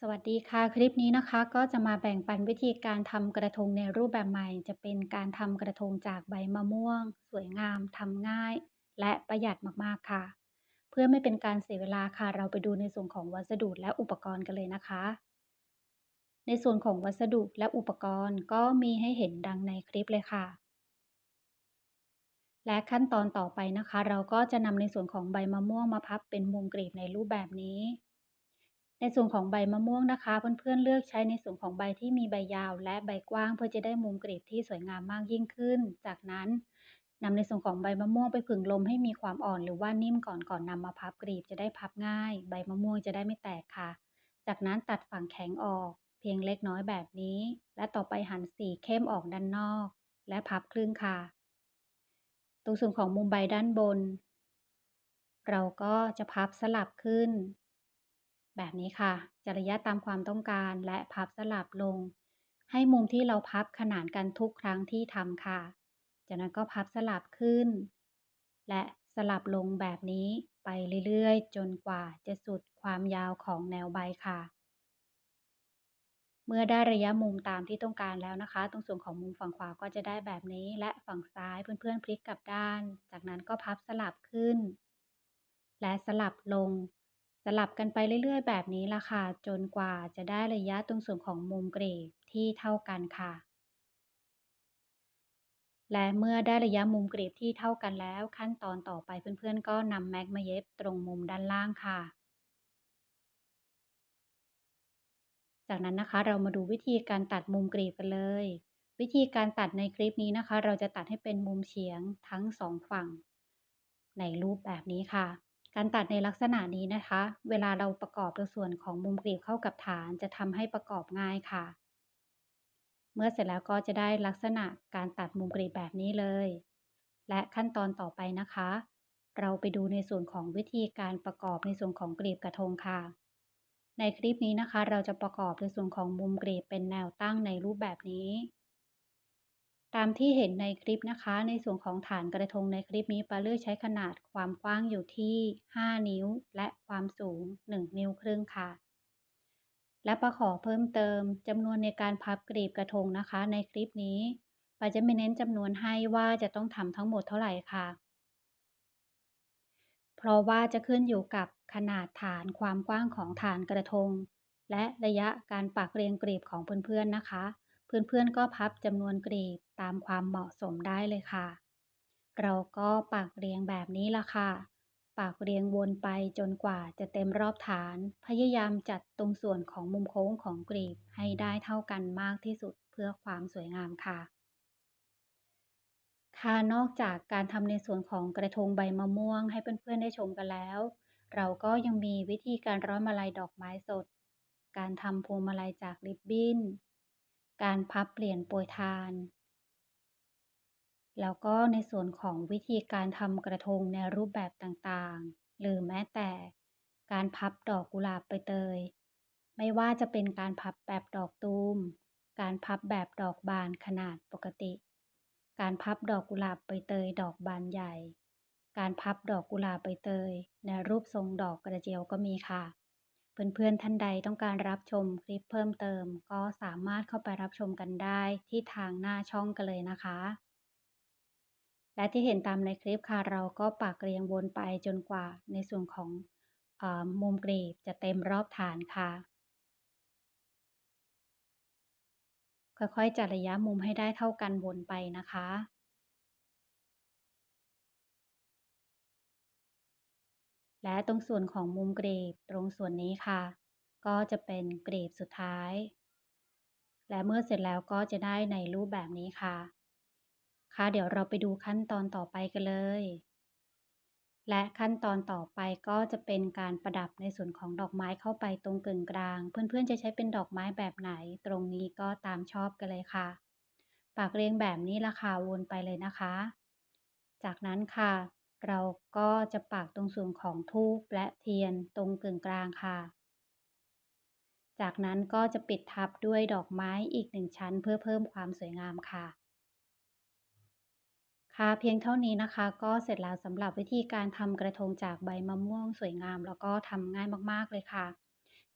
สวัสดีค่ะ คลิปนี้นะคะก็จะมาแบ่งปันวิธีการทำกระทงในรูปแบบใหม่ จะเป็นการทำกระทงจากใบมะม่วง สวยงามทำง่าย และประหยัดมากๆค่ะ เพื่อไม่เป็นการเสียเวลาค่ะ เราไปดูในส่วนของวัสดุและอุปกรณ์กันเลยนะคะ ในส่วนของวัสดุและอุปกรณ์ก็มีให้เห็นดังในคลิปเลยค่ะ และขั้นตอนต่อไปนะคะ เราก็จะนำในส่วนของใบมะม่วงมาพับเป็นมุมกรีบในรูปแบบนี้ ในส่วนของใบมะม่วงนะคะ เพื่อนๆเลือกใช้ในส่วนของใบที่มีใบยาว และใบกว้าง เพื่อจะได้มุมกรีบที่สวยงามมากยิ่งขึ้น จากนั้นนำในส่วนของใบมะม่วงไปผึ่งลมให้มีความอ่อนหรือว่านิ่มก่อนก่อนนำมาพับกรีบจะได้พับง่าย ใบมะม่วงจะได้ไม่แตกค่ะ จากนั้นตัดฝั่งแข็งออก เพียงเล็กน้อยแบบนี้ และต่อไปหันสีเข้มออกด้านนอก และพับครึ่งค่ะ ตรงส่วนของมุมใบด้านบน เราก็จะพับสลับขึ้น แบบนี้ค่ะ จะระยะตามความต้องการและพับสลับลง ให้มุมที่เราพับขนานกันทุกครั้งที่ทำค่ะ จากนั้นก็พับสลับขึ้น และสลับลงแบบนี้ไปเรื่อยๆ จนกว่าจะสุดความยาวของแนวใบค่ะ เมื่อได้ระยะมุมตามที่ต้องการแล้วนะคะ ตรงส่วนของมุมฝั่งขวาก็จะได้แบบนี้ และฝั่งซ้ายเพื่อนๆพลิกกลับด้าน จากนั้นก็พับสลับขึ้น และสลับลง ลับกันไปเรื่อยๆ แบบนี้ละค่ะ จนกว่าจะได้ระยะตรงส่วนของมุมกรีบที่เท่ากันค่ะ และเมื่อได้ระยะมุมกรีบที่เท่ากันแล้ว ขั้นตอนต่อไปเพื่อนๆ ก็นำแม็กมาเย็บตรงมุมด้านล่างค่ะ จากนั้นนะคะเรามาดูวิธีการตัดมุมกรีบกันเลย วิธีการตัดในคลิปนี้นะคะ เราจะตัดให้เป็นมุมเฉียงทั้งสองฝั่ง ในรูปแบบนี้ค่ะ การตัดในลักษณะนี้นะคะ เวลาเราประกอบในส่วนของมุมกรีบเข้ากับฐานจะทำให้ประกอบง่ายค่ะ เมื่อเสร็จแล้วก็จะได้ลักษณะการตัดมุมกรีบแบบนี้เลย และขั้นตอนต่อไปนะคะ เราไปดูในส่วนของวิธีการประกอบในส่วนของกรีบกระทงค่ะ ในคลิปนี้นะคะ เราจะประกอบในส่วนของมุมกรีบเป็นแนวตั้งในรูปแบบนี้ ตามที่เห็นในคลิปนะคะ ในส่วนของฐานกระทงในคลิปนี้ปลาเลือกใช้ขนาดความกว้างอยู่ที่ 5 นิ้ว และความสูง 1 นิ้วครึ่งค่ะ และปาขอเพิ่มเติมจำนวนในการพับกรีบกระทงนะคะ ในคลิปนี้ปาจะไม่เน้นจำนวนให้ว่าจะต้องทำทั้งหมดเท่าไหร่ค่ะ เพราะว่าจะขึ้นอยู่กับขนาดฐานความกว้างของฐานกระทง และระยะการปักเรียงกรีบของเพื่อนๆนะคะ เพื่อนๆก็พับจำนวนกรีบตามความเหมาะสมได้เลยค่ะ เราก็ปักเรียงแบบนี้ละค่ะปักเรียงวนไปจนกว่าจะเต็มรอบฐาน พยายามจัดตรงส่วนของมุมโค้งของกรีบให้ได้เท่ากันมากที่สุดเพื่อความสวยงามค่ะ ค่ะนอกจากการทำในส่วนของกระทงใบมะม่วงให้เพื่อนๆได้ชมกันแล้ว เราก็ยังมีวิธีการร้อยมาลัยดอกไม้สด การทำพวงมาลัยจากริบบิ้น การพับเปลี่ยนโปรยทาน แล้วก็ในส่วนของวิธีการทำกระทงในรูปแบบต่างๆ หรือแม้แต่การพับดอกกุหลาบใบเตย ไม่ว่าจะเป็นการพับแบบดอกตูม การพับแบบดอกบานขนาดปกติ การพับดอกกุหลาบใบเตยดอกบานใหญ่ การพับดอกกุหลาบใบเตยในรูปทรงดอกกระเจียวก็มีค่ะ เพื่อนๆท่านใดต้องการรับชมคลิปเพิ่มเติม ก็สามารถเข้าไปรับชมกันได้ที่ทางหน้าช่องกันเลยนะคะ และที่เห็นตามในคลิปค่ะเราก็ปักเรียงวนไปจนกว่าในส่วนของอมุมกรีบจะเต็มรอบฐานค่ะ ค่อยๆจัดระยะมุมให้ได้เท่ากันวนไปนะคะ และตรงส่วนของมุมกรีบตรงส่วนนี้ค่ะ ก็จะเป็นกรีบสุดท้าย และเมื่อเสร็จแล้วก็จะได้ในรูปแบบนี้ค่ะ ค่ะเดี๋ยวเราไปดูขั้นตอนต่อไปกันเลย และขั้นตอนต่อไปก็จะเป็นการประดับในส่วนของดอกไม้เข้าไปตรงกึ่งกลาง เพื่อนๆจะใช้เป็นดอกไม้แบบไหน ตรงนี้ก็ตามชอบกันเลยค่ะ ปากเรียงแบบนี้ละค่ะวนไปเลยนะคะ จากนั้นค่ะ เราก็จะปักตรงส่วนของทูบและเทียนตรงกึ่งกลางค่ะ จากนั้นก็จะปิดทับด้วยดอกไม้อีกหนึ่งชั้นเพื่อเพิ่มความสวยงามค่ะ ค่ะเพียงเท่านี้นะคะ ก็เสร็จแล้วสำหรับวิธีการทำกระทงจากใบมะม่วงสวยงาม แล้วก็ทำง่ายมากๆเลยค่ะ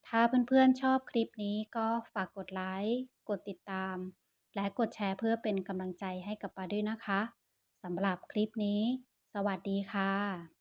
ถ้าเพื่อนๆชอบคลิปนี้ก็ฝากกดไลค์กดติดตาม และกดแชร์เพื่อเป็นกำลังใจให้กับปาด้วยนะคะสำหรับคลิปนี้ สวัสดีค่ะ